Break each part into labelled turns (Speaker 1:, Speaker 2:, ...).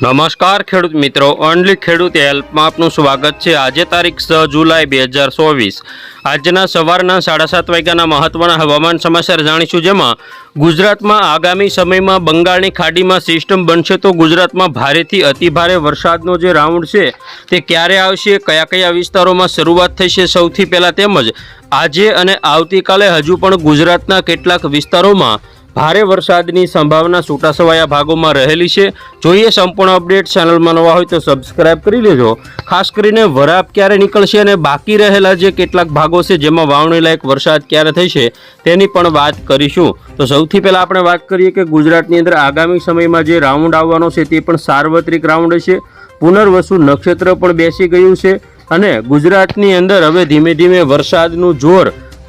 Speaker 1: નમસ્કાર ખેડૂત મિત્રો ઓનલી ખેડૂત હેલ્પમાં આપનું સ્વાગત છે. આજે તારીખ છ જુલાઈ બે હજાર ચોવીસ. આજના સવારના સાડા સાત વાગ્યાના મહત્વના હવામાન સમાચાર જાણીશું જેમાં ગુજરાતમાં આગામી સમયમાં બંગાળની ખાડીમાં સિસ્ટમ બનશે તો ગુજરાતમાં ભારેથી અતિભારે વરસાદનો જે રાઉન્ડ છે તે ક્યારે આવશે, કયા કયા વિસ્તારોમાં શરૂઆત થશે સૌથી પહેલાં તેમજ આજે અને આવતીકાલે હજુ પણ ગુજરાતના કેટલાક વિસ્તારોમાં ભારે વરસાદની સંભાવના છૂટાછવાયા ભાગોમાં રહેલી છે. જોઈએ સંપૂર્ણ અપડેટ ચેનલમાં નવા હોય તો સબસ્ક્રાઇબ કરી લેજો. ખાસ કરીને વરાપ ક્યારે નીકળશે અને બાકી રહેલા જે કેટલાક ભાગો છે જેમાં વાવણી લાયક વરસાદ ક્યારે થશે તેની પણ વાત કરીશું. તો સૌથી પહેલાં આપણે વાત કરીએ કે ગુજરાતની અંદર આગામી સમયમાં જે રાઉન્ડ આવવાનો છે તે પણ સાર્વત્રિક રાઉન્ડ છે. પુનર્વસુ નક્ષત્ર પણ બેસી ગયું છે અને ગુજરાતની અંદર હવે ધીમે ધીમે વરસાદનું જોર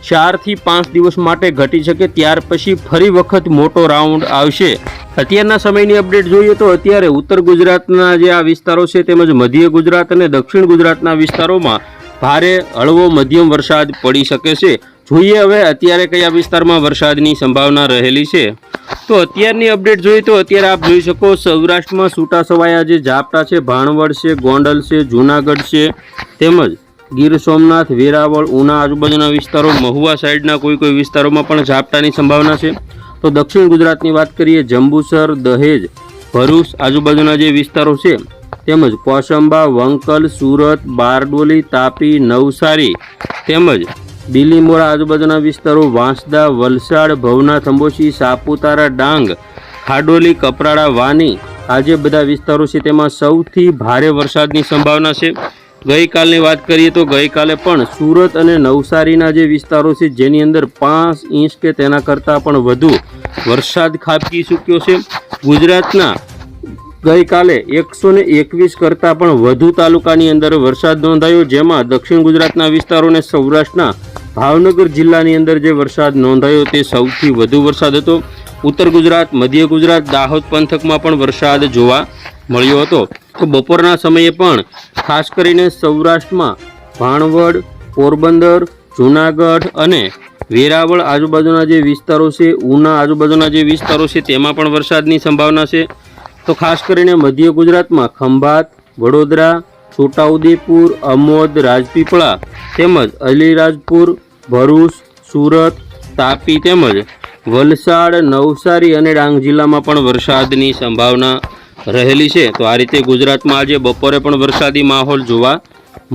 Speaker 1: ચારથી પાંચ દિવસ માટે ઘટી શકે ત્યાર પછી ફરી વખત મોટો રાઉન્ડ આવશે. અત્યારના સમયની અપડેટ જોઈએ તો અત્યારે ઉત્તર ગુજરાતના જે આ વિસ્તારો છે તેમજ મધ્ય ગુજરાત અને દક્ષિણ ગુજરાતના વિસ્તારોમાં ભારે હળવો મધ્યમ વરસાદ પડી શકે છે. જોઈએ હવે અત્યારે કયા વિસ્તારમાં વરસાદની સંભાવના રહેલી છે. તો અત્યારની અપડેટ જોઈએ તો અત્યારે આપ જોઈ શકો સૌરાષ્ટ્રમાં છૂટા જે ઝાપટા છે, ભાણવડ છે, ગોંડલ છે, જૂનાગઢ છે તેમજ ગીર સોમનાથ, વેરાવળ, ઉના આજુબાજુના વિસ્તારો, મહુવા સાઈડના કોઈ કોઈ વિસ્તારોમાં પણ ઝાપટાની સંભાવના છે. તો દક્ષિણ ગુજરાતની વાત કરીએ, જંબુસર, દહેજ, ભરૂચ આજુબાજુના જે વિસ્તારો છે, તેમજ કોસંબા, વંકલ, સુરત, બારડોલી, તાપી, નવસારી, તેમજ બિલીમોરા આજુબાજુના વિસ્તારો, વાંસદા, વલસાડ ભવનાથ અંબોશી સાપુતારા, ડાંગ, ખાડોલી, કપરાડા, વાની, આ જે બધા વિસ્તારો છે, તેમાં સૌથી ભારે વરસાદની સંભાવના છે. ગઈકાલની વાત કરીએ તો ગઈકાલે પણ સુરત અને નવસારીના જે વિસ્તારો છે, જેની અંદર પાંચ ઇંચ કે તેના કરતાં પણ વધુ વરસાદ ખાબકી ચૂક્યો છે. ગુજરાતના ગઈકાલે એકસો ને એકવીસ કરતાં પણ વધુ તાલુકાની અંદર વરસાદ નોંધાયો, જેમાં દક્ષિણ ગુજરાતના વિસ્તારો અને સૌરાષ્ટ્રના ભાવનગર જિલ્લાની અંદર જે વરસાદ નોંધાયો તે સૌથી વધુ વરસાદ હતો. ઉત્તર ગુજરાત, મધ્ય ગુજરાત, દાહોદ પંથકમાં પણ વરસાદ જોવા મળ્યો હતો. તો બપોરના સમયે પણ ખાસ કરીને સૌરાષ્ટ્રમાં ભાણવડ, પોરબંદર, જૂનાગઢ અને વેરાવળ આજુબાજુના જે વિસ્તારો છે, ઉના આજુબાજુના જે વિસ્તારો છે, તેમાં પણ વરસાદની સંભાવના છે. તો ખાસ કરીને મધ્ય ગુજરાતમાં ખંભાત, વડોદરા, છોટાઉદેપુર અમોદ રાજપીપળા તેમજ અલીરાજપુર, ભરૂચ, સુરત, તાપી તેમજ વલસાડ, નવસારી અને ડાંગ જિલ્લામાં પણ વરસાદની સંભાવના રહેલી છે. તો આ રીતે ગુજરાતમાં આજે બપોરે પણ વરસાદી માહોલ જોવા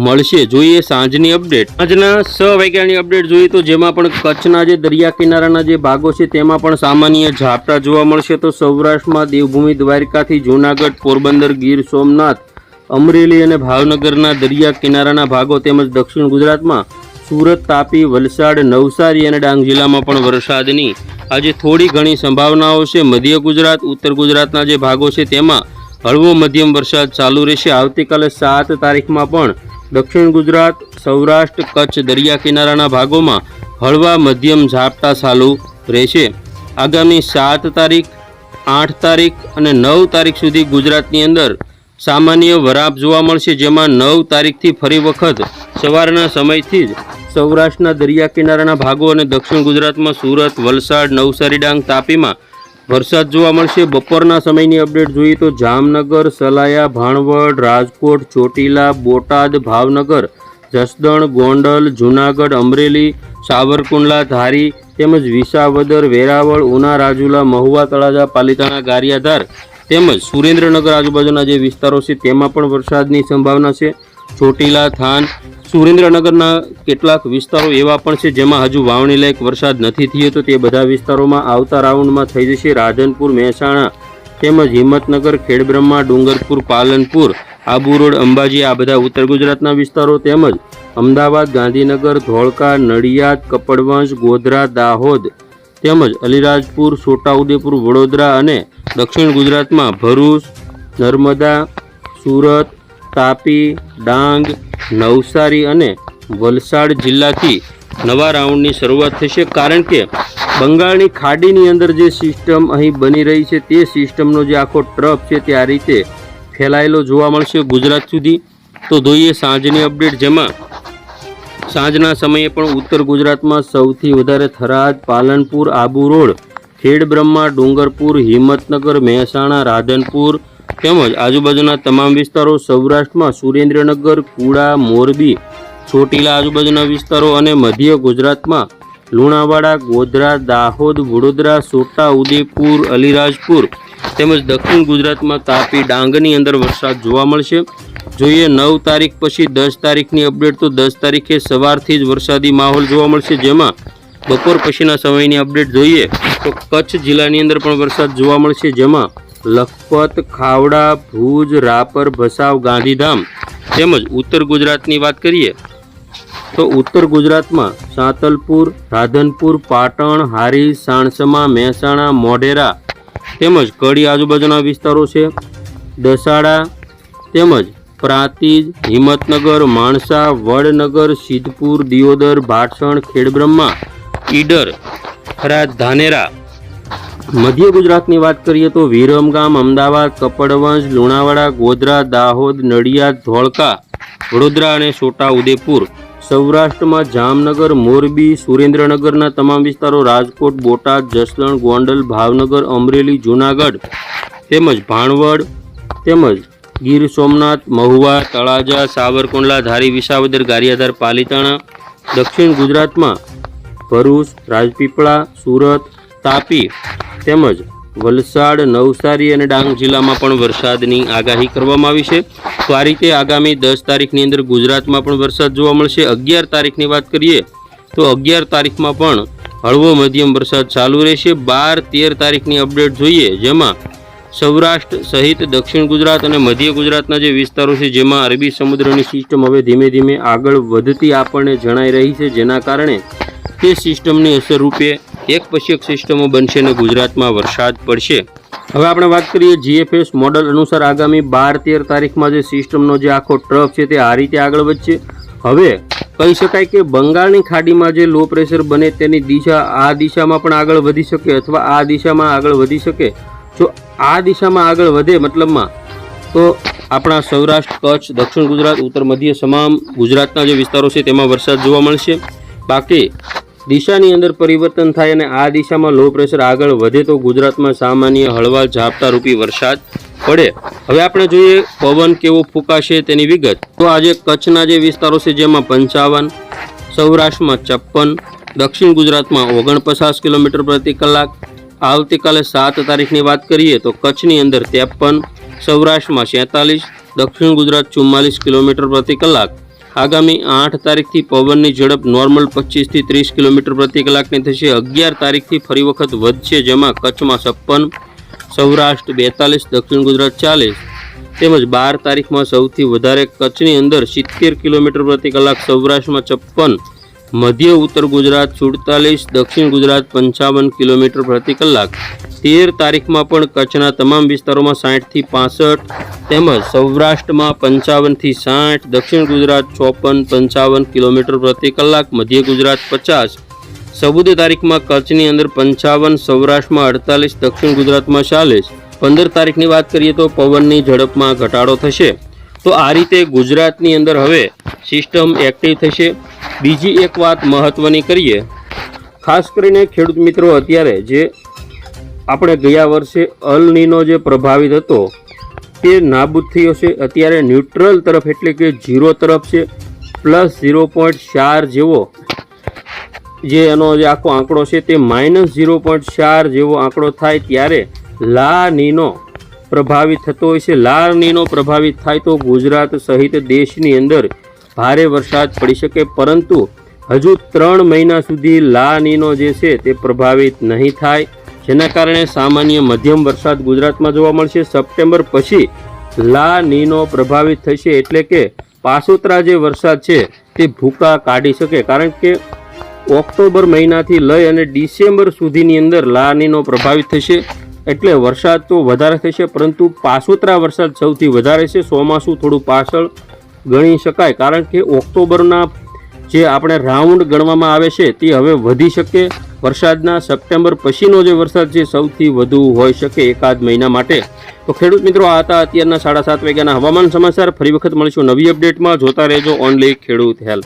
Speaker 1: મળશે. જોઈએ સાંજની અપડેટ. આજના છ વાગ્યાની અપડેટ જોઈએ તો જેમાં પણ કચ્છના જે દરિયા કિનારાના જે ભાગો છે તેમાં પણ સામાન્ય ઝાપટા જોવા મળશે. તો સૌરાષ્ટ્રમાં દેવભૂમિ દ્વારકાથી જૂનાગઢ, પોરબંદર, ગીર સોમનાથ, અમરેલી અને ભાવનગરના દરિયા કિનારાના ભાગો તેમજ દક્ષિણ ગુજરાતમાં સુરત, તાપી, વલસાડ, નવસારી અને ડાંગ જિલ્લામાં પણ વરસાદની આજે થોડી ઘણી સંભાવનાઓ છે. મધ્ય ગુજરાત, ઉત્તર ગુજરાતના જે ભાગો છે તેમાં હળવો મધ્યમ વરસાદ ચાલુ રહેશે. આવતીકાલે સાત તારીખમાં પણ દક્ષિણ ગુજરાત, સૌરાષ્ટ્ર, કચ્છ, દરિયા કિનારાના ભાગોમાં હળવા મધ્યમ ઝાપટા ચાલુ રહેશે. આગામી સાત તારીખ, આઠ તારીખ અને નવ તારીખ સુધી ગુજરાતની અંદર સામાન્ય વરાપ જોવા મળશે, જેમાં નવ તારીખથી ફરી વખત સવારના સમયથી જ સૌરાષ્ટ્રના દરિયા કિનારાના ભાગો અને દક્ષિણ ગુજરાતમાં સુરત, વલસાડ, નવસારી, ડાંગ તાપીમાં વરસાદ જોવા મળશે. બપોરના સમયની અપડેટ જોઈએ તો જામનગર, સલાયા, ભાણવડ, રાજકોટ, ચોટીલા, બોટાદ, ભાવનગર, જસદણ, ગોંડલ, જૂનાગઢ, અમરેલી, સાવરકુંડલા, ધારી તેમજ વિસાવદર, વેરાવળ, ઉના, રાજુલા, મહુવા, તળાજા, પાલિતાણા, ગારિયાધાર તેમજ સુરેન્દ્રનગર આજુબાજુના જે વિસ્તારો છે તેમાં પણ વરસાદની સંભાવના છે. ચોટીલા, થાન સુરેન્દ્રનગરના કેટલાક વિસ્તારો એવા પણ છે જેમાં હજુ વાવણી લાયક વરસાદ નથી થયો તો તે બધા વિસ્તારોમાં આવતા રાઉન્ડમાં થઈ જશે રાધનપુર, મહેસાણા તેમજ હિંમતનગર, ખેડબ્રહ્મા, ડુંગરપુર, પાલનપુર, આબુ રોડ, અંબાજી, આ બધા ઉત્તર ગુજરાતના વિસ્તારો તેમજ અમદાવાદ, ગાંધીનગર, ધોળકા, નડિયાદ, કપડવંશ, ગોધરા, દાહોદ તેમજ અલીરાજપુર, છોટાઉદેપુર, વડોદરા અને દક્ષિણ ગુજરાતમાં ભરૂચ, નર્મદા, સુરત તાપી ડાંગ, નવસારી અને વલસાડ જિલ્લાથી નવા રાઉન્ડની શરૂઆત થશે. કારણ કે બંગાળની ખાડીની અંદર જે સિસ્ટમ અહીં બની રહી છે, તે સિસ્ટમનો જે આખો ટ્રફ છે, તે આ રીતે ફેલાયેલો જોવા મળશે ગુજરાત સુધી. તો જોઈએ સાંજની અપડેટ, જેમાં સાંજના સમયે પણ ઉત્તર ગુજરાતમાં સૌથી વધારે થરાદ, પાલનપુર, આબુ રોડ, ખેડબ્રહ્મા, ડુંગરપુર, હિંમતનગર, મહેસાણા, રાધનપુર તેમજ આજુબાજુના તમામ વિસ્તારો સૌરાષ્ટ્રમાં સુરેન્દ્રનગર, કુડા, મોરબી, ચોટીલા આજુબાજુના વિસ્તારો અને મધ્ય ગુજરાતમાં લુણાવાડા, ગોધરા, દાહોદ, વડોદરા, સોટા ઉદેપુર અલીરાજપુર તેમજ દક્ષિણ ગુજરાતમાં તાપી, ડાંગની અંદર વરસાદ જોવા મળશે. જોઈએ નવ તારીખ પછી દસ તારીખની અપડેટ તો દસ તારીખે સવારથી જ વરસાદી માહોલ જોવા મળશે. જેમાં બપોર પછીના સમયની અપડેટ જોઈએ તો કચ્છ જિલ્લાની અંદર પણ વરસાદ જોવા મળશે. જેમાં લખપત, ખાવડા, ભુજ, રાપર, ભસાવ, ગાંધીધામ તેમજ ઉત્તર ગુજરાતની વાત કરીએ તો ઉત્તર ગુજરાતમાં સાંતલપુર, રાધનપુર, પાટણ, હારી, સાણસમા, મહેસાણા, મોઢેરા તેમજ કડી આજુબાજુના વિસ્તારો છે. દસાડા તેમજ પ્રાંતિજ, હિંમતનગર, માણસા, વડનગર, સિદ્ધપુર, દિયોદર, ભાટસણ, ખેડબ્રહ્મા, ઈડર ખરા ધાનેરા મધ્ય ગુજરાતની વાત કરીએ તો વિરમગામ અમદાવાદ, કપડવંજ, લુણાવાડા, ગોધરા, દાહોદ, નડિયાદ, ધોળકા, વડોદરા અને છોટા ઉદેપુર, સૌરાષ્ટ્રમાં જામનગર, મોરબી, સુરેન્દ્રનગરના તમામ વિસ્તારો રાજકોટ, બોટાદ, જસલણ, ગોંડલ, ભાવનગર, અમરેલી, જૂનાગઢ તેમજ ભાણવડ તેમજ ગીર સોમનાથ, મહુવા, તળાજા, સાવરકુંડલા, ધારી, વિસાવદર, ગારિયાધાર, પાલીતાણા, દક્ષિણ ગુજરાતમાં ભરૂચ, રાજપીપળા, સુરત, તાપી તેમજ વલસાડ, નવસારી અને ડાંગ જિલ્લામાં પણ વરસાદની આગાહી કરવામાં આવી છે. તો આ રીતે આગામી દસ તારીખની અંદર ગુજરાતમાં પણ વરસાદ જોવા મળશે. અગિયાર તારીખની વાત કરીએ તો અગિયાર તારીખમાં પણ હળવો મધ્યમ વરસાદ ચાલુ રહેશે. બાર, તેર તારીખની અપડેટ જોઈએ, જેમાં સૌરાષ્ટ્ર સહિત દક્ષિણ ગુજરાત અને મધ્ય ગુજરાતના જે વિસ્તારો છે, જેમાં અરબી સમુદ્રની સિસ્ટમ હવે ધીમે ધીમે આગળ વધતી આપણને જણાઈ રહી છે. જેના કારણે તે સિસ્ટમની અસર રૂપે એક પછી એક સિસ્ટમો બનશે અને ગુજરાતમાં વરસાદ પડશે. હવે આપણે વાત કરીએ જીએફએસ મોડલ અનુસાર આગામી બાર તેર તારીખમાં જે સિસ્ટમનો જે આખો ટ્રફ છે તે આ રીતે આગળ વધશે. હવે કહી શકાય કે બંગાળની ખાડીમાં જે લો પ્રેશર બને તેની દિશા આ દિશામાં પણ આગળ વધી શકે અથવા આ દિશામાં આગળ વધી શકે. જો આ દિશામાં આગળ વધે મતલબમાં, તો આપણા સૌરાષ્ટ્ર, કચ્છ, દક્ષિણ ગુજરાત, ઉત્તર, મધ્ય, તમામ ગુજરાતના જે વિસ્તારો છે તેમાં વરસાદ જોવા મળશે. બાકી દિશાની અંદર પરિવર્તન થાય અને આ દિશામાં લો પ્રેશર આગળ વધે તો ગુજરાતમાં સામાન્ય હળવા ઝાપટા રૂપી વરસાદ પડે. હવે આપણે જોઈએ પવન કેવો ફૂંકાશે તેની વિગત. તો આજે કચ્છના જે વિસ્તારો છે, જેમાં પંચાવન, સૌરાષ્ટ્રમાં છપ્પન, દક્ષિણ ગુજરાતમાં ઓગણપચાસ કિલોમીટર પ્રતિ કલાક, આવતીકાલે સાત તારીખની વાત કરીએ તો કચ્છની અંદર ત્રેપન, સૌરાષ્ટ્રમાં સેતાલીસ દક્ષિણ ગુજરાત ચુમ્માલીસ કિલોમીટર પ્રતિ કલાક. આગામી આઠ તારીખથી પવનની ઝડપ નોર્મલ પચીસથી ત્રીસ કિલોમીટર પ્રતિ કલાકની થશે. અગિયાર તારીખથી ફરી વખત વધશે જેમાં કચ્છમાં છપ્પન, સૌરાષ્ટ્ર બેતાલીસ, દક્ષિણ ગુજરાત ચાલીસ. તેમજ બાર તારીખમાં સૌથી વધારે કચ્છની અંદર સિત્તેર કિલોમીટર પ્રતિ કલાક, સૌરાષ્ટ્રમાં છપ્પન મધ્ય ઉત્તર ગુજરાત સુડતાલીસ, દક્ષિણ ગુજરાત પંચાવન કિલોમીટર પ્રતિ કલાક. તેર તારીખમાં પણ કચ્છના તમામ વિસ્તારોમાં સાઠથી પાસઠ, તેમજ સૌરાષ્ટ્રમાં પંચાવનથી સાઠ, દક્ષિણ ગુજરાત ચોપન, પંચાવન કિલોમીટર પ્રતિ કલાક, મધ્ય ગુજરાત પચાસ. ચૌદ તારીખમાં કચ્છની અંદર પંચાવન, સૌરાષ્ટ્રમાં અડતાલીસ, દક્ષિણ ગુજરાતમાં ચાલીસ. પંદર તારીખની વાત કરીએ તો પવનની ઝડપમાં ઘટાડો થશે. તો આ રીતે ગુજરાતની અંદર હવે સિસ્ટમ એક્ટિવ થશે. બીજી એક વાત મહત્ત્વની કરીએ. ખાસ કરીને ખેડૂત મિત્રો, અત્યારે જે આપણે ગયા વર્ષે અલનીનો જે પ્રભાવિત હતો, તે નાબૂદ થયો છે. અત્યારે ન્યુટ્રલ તરફ, એટલે કે ઝીરો તરફ છે. પ્લસ ઝીરો પોઈન્ટ ચાર જેવો જે એનો જે આખો આંકડો છે, તે માઇનસ ઝીરો પોઈન્ટ ચાર જેવો આંકડો થાય ત્યારે લા નીનો પ્રભાવિત થતો હોય છે. લા નીનો પ્રભાવિત થાય તો ગુજરાત સહિત દેશની અંદર ભારે વરસાદ પડી શકે, પરંતુ હજુ ત્રણ મહિના સુધી લા નીનો જે છે તે પ્રભાવિત નહીં થાય. જેના કારણે સામાન્ય મધ્યમ વરસાદ ગુજરાતમાં જોવા મળશે. સપ્ટેમ્બર પછી લા નીનો પ્રભાવિત થશે એટલે કે પાસોતરા જે વરસાદ છે તે ભૂકા કાઢી શકે. કારણ કે ઓક્ટોબર મહિનાથી લઈ અને ડિસેમ્બર સુધીની અંદર લા નીનો પ્રભાવિત થશે એટલે વરસાદ તો વધારે થશે, પરંતુ પાસોતરા વરસાદ સૌથી વધારે છે. ચોમાસું થોડું પાછળ ગણી શકાય, કારણ કે ઓક્ટોબરના જે આપણે રાઉન્ડ ગણવામાં આવે છે, તે હવે વધી શકે. વરસાદના સપ્ટેમ્બર પછીનો જે વરસાદ છે, સૌથી વધુ હોઈ શકે એકાદ મહિના માટે. તો ખેડૂત મિત્રો, આ હતા અત્યારના સાડા સાત વાગ્યાના હવામાન સમાચાર. ફરી વખત મળીશું નવી અપડેટમાં. જોતા રહેજો ઓનલી ખેડૂત હેલ્પ.